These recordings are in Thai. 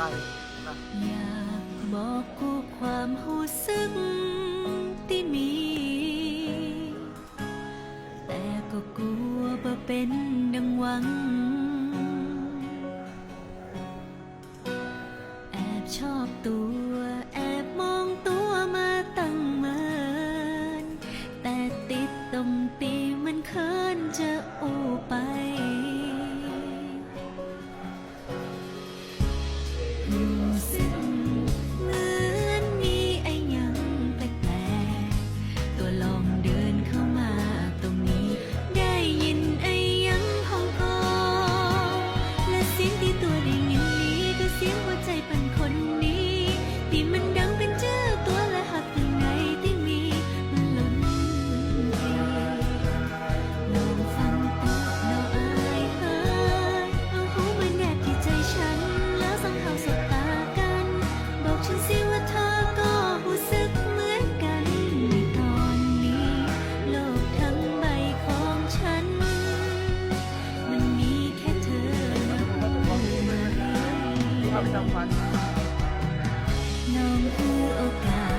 ใจนะอยากบอกกูความหูซึ้งที่มี แต่ก็กลัวว่าเป็นดังหวัง ครับ ประจวัน น้องคือโอกาส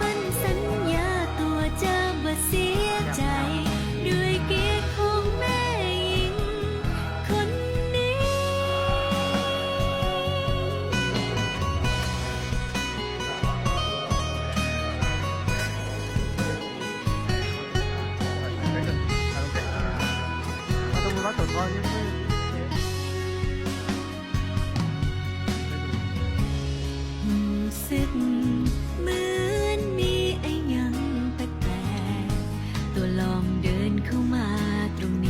ปันสัญญาตัวเจ้าบ่เสียใจ ด้วยเกียรติของแม่หญิง คนนี้あの、あと、周りに。ึกเหมือนมีไอ้ยังแปลกตัวลองเดินเข้ามาตรงนี้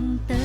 canta.